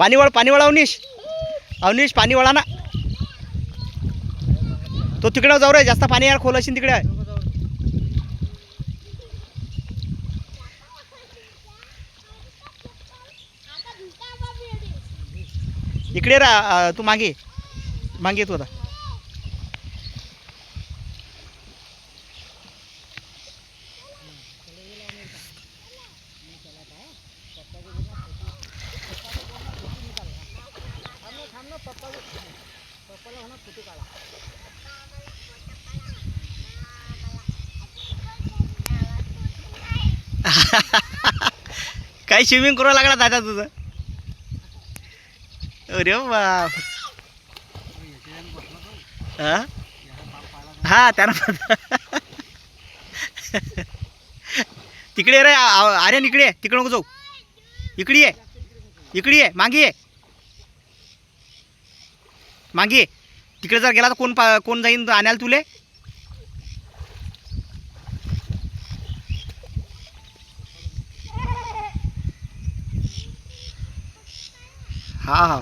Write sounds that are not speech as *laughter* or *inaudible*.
पाणी वळ पाणी वळ अवनीश अवनीश पाणी वळा ना. तो तिकडं जाऊ रे जास्त पाणी यार खोल असेल तिकडे. इकडे रा तू मागे मागे तू आता. काय स्विमिंग करू लागला दादा तुझं? अरे बाप. हा? हा त्यानं *laughs* तिकडे रे अरे आर्यन इकडे ये. तिकडे जाऊ. इकडे ये. इकडे ये. मागे ये. मागे ये. तिकडे जर गेला तर कोण पा कोण जाईन आणायला तुले? हा हा.